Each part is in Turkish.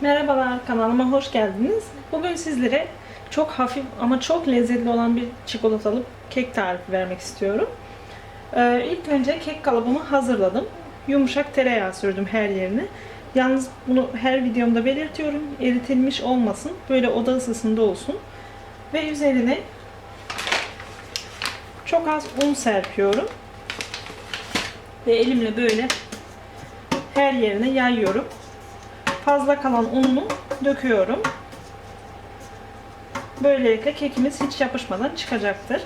Merhabalar kanalıma hoş geldiniz. Bugün sizlere çok hafif ama çok lezzetli olan bir çikolatalı kek tarifi vermek istiyorum. Ee, ilk önce kek kalıbımı hazırladım. Yumuşak tereyağı sürdüm her yerine. Yalnız bunu her videomda belirtiyorum. Eritilmiş olmasın. Böyle oda ısısında olsun. Ve üzerine çok az un serpiyorum. Ve elimle böyle her yerine yayıyorum. Fazla kalan ununu döküyorum. Böylelikle kekimiz hiç yapışmadan çıkacaktır.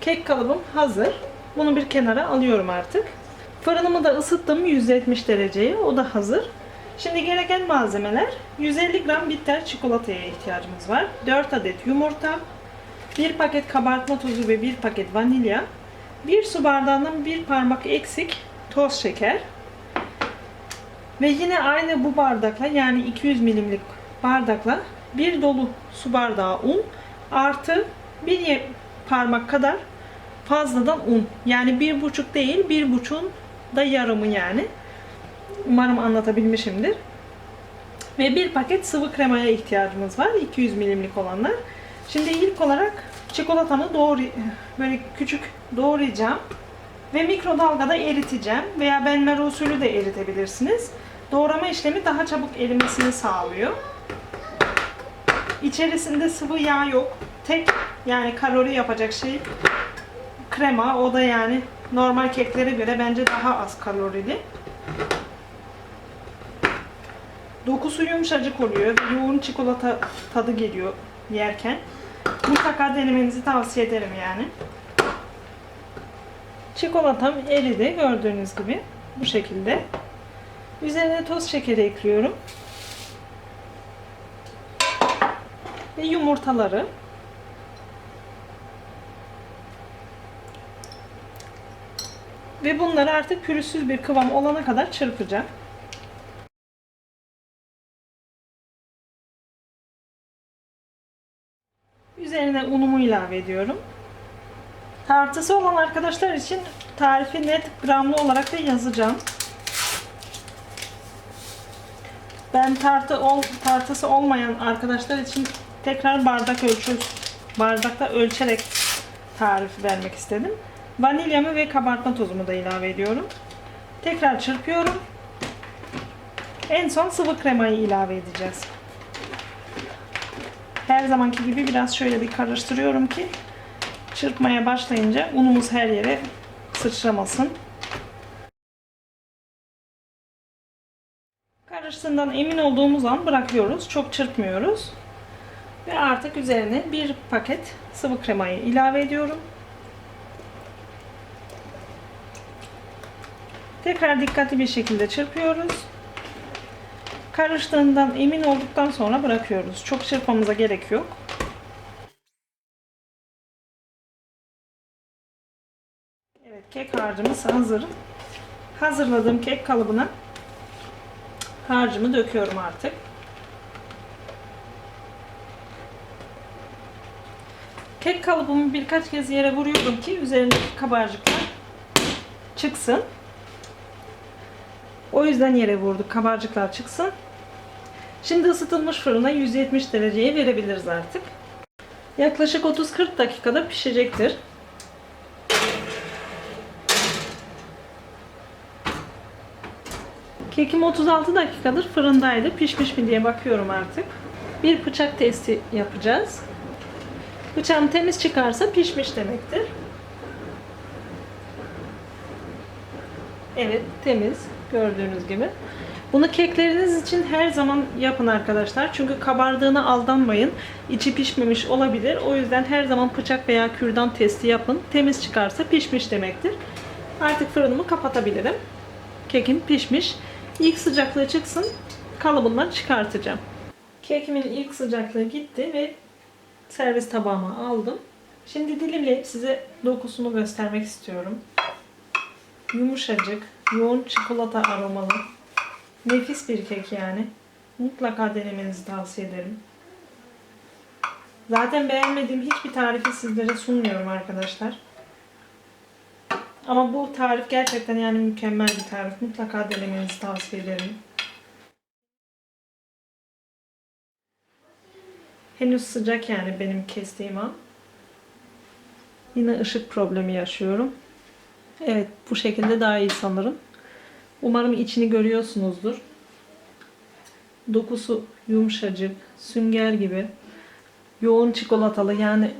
Kek kalıbım hazır. Bunu bir kenara alıyorum artık. Fırınımı da ısıttım 170 dereceye. O da hazır. Şimdi gereken malzemeler 150 gram bitter çikolataya ihtiyacımız var. 4 adet yumurta, 1 paket kabartma tozu ve 1 paket vanilya, 1 su bardağından 1 parmak eksik toz şeker, ve yine aynı bu bardakla yani 200 milimlik bardakla bir dolu su bardağı un artı bir parmak kadar fazladan un. Yani bir buçuk değil bir buçuğun da yarımı yani. Umarım anlatabilmişimdir. Ve bir paket sıvı kremaya ihtiyacımız var. 200 milimlik olanlar. Şimdi ilk olarak çikolatamı doğru böyle küçük doğrayacağım. Ve mikrodalgada eriteceğim. Veya benmer usulü de eritebilirsiniz. Doğrama işlemi daha çabuk erimesini sağlıyor. İçerisinde sıvı yağ yok. Tek yani kalori yapacak şey krema. O da yani normal keklere göre bence daha az kalorili. Dokusu yumuşacık oluyor. Yoğun çikolata tadı geliyor yerken. Mutlaka denemenizi tavsiye ederim yani. Çikolatam eridi gördüğünüz gibi. Bu şekilde. Üzerine toz şekeri ekliyorum. Ve yumurtaları. Ve bunları artık pürüzsüz bir kıvam olana kadar çırpacağım. Üzerine unumu ilave ediyorum. Tartısı olan arkadaşlar için tarifi net gramlı olarak da yazacağım. Ben tartı ol, tartısı olmayan arkadaşlar için tekrar bardak ölçü bardakta ölçerek tarif vermek istedim. Vanilyamı ve kabartma tozumu da ilave ediyorum. Tekrar çırpıyorum. En son sıvı kremayı ilave edeceğiz. Her zamanki gibi biraz şöyle bir karıştırıyorum ki çırpmaya başlayınca unumuz her yere sıçramasın. Karıştığından emin olduğumuz an bırakıyoruz. Çok çırpmıyoruz. Ve artık üzerine bir paket sıvı kremayı ilave ediyorum. Tekrar dikkatli bir şekilde çırpıyoruz. Karıştığından emin olduktan sonra bırakıyoruz. Çok çırpmamıza gerek yok. Evet kek harcımız hazır. Hazırladığım kek kalıbına harcımı döküyorum artık. Kek kalıbımı birkaç kez yere vuruyorum ki üzerindeki kabarcıklar çıksın. O yüzden yere vurduk kabarcıklar çıksın. Şimdi ısıtılmış fırına 170 dereceye verebiliriz artık. Yaklaşık 30-40 dakikada pişecektir. Kekim 36 dakikadır fırındaydı. Pişmiş mi diye bakıyorum artık. Bir bıçak testi yapacağız. Bıçağım temiz çıkarsa pişmiş demektir. Evet temiz gördüğünüz gibi. Bunu kekleriniz için her zaman yapın arkadaşlar. Çünkü kabardığına aldanmayın. İçi pişmemiş olabilir. O yüzden her zaman bıçak veya kürdan testi yapın. Temiz çıkarsa pişmiş demektir. Artık fırınımı kapatabilirim. Kekim pişmiş. İlk sıcaklığı çıksın. Kalıbından çıkartacağım. Kekimin ilk sıcaklığı gitti ve servis tabağıma aldım. Şimdi dilimleyip size dokusunu göstermek istiyorum. Yumuşacık, yoğun çikolata aromalı. Nefis bir kek yani. Mutlaka denemenizi tavsiye ederim. Zaten beğenmediğim hiçbir tarifi sizlere sunmuyorum arkadaşlar. Ama bu tarif gerçekten yani mükemmel bir tarif. Mutlaka denemenizi tavsiye ederim. Henüz sıcak yani benim kestiğim an. Yine ışık problemi yaşıyorum. Evet bu şekilde daha iyi sanırım. Umarım içini görüyorsunuzdur. Dokusu yumuşacık, sünger gibi. Yoğun çikolatalı yani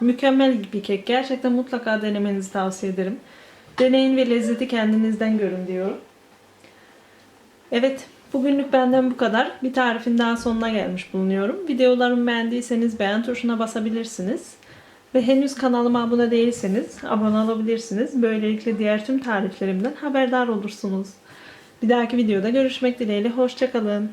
mükemmel bir kek. Gerçekten mutlaka denemenizi tavsiye ederim. Deneyin ve lezzeti kendinizden görün diyorum. Evet, bugünlük benden bu kadar. Bir tarifin daha sonuna gelmiş bulunuyorum. Videolarımı beğendiyseniz beğen tuşuna basabilirsiniz. Ve henüz kanalıma abone değilseniz abone olabilirsiniz. Böylelikle diğer tüm tariflerimden haberdar olursunuz. Bir dahaki videoda görüşmek dileğiyle. Hoşçakalın.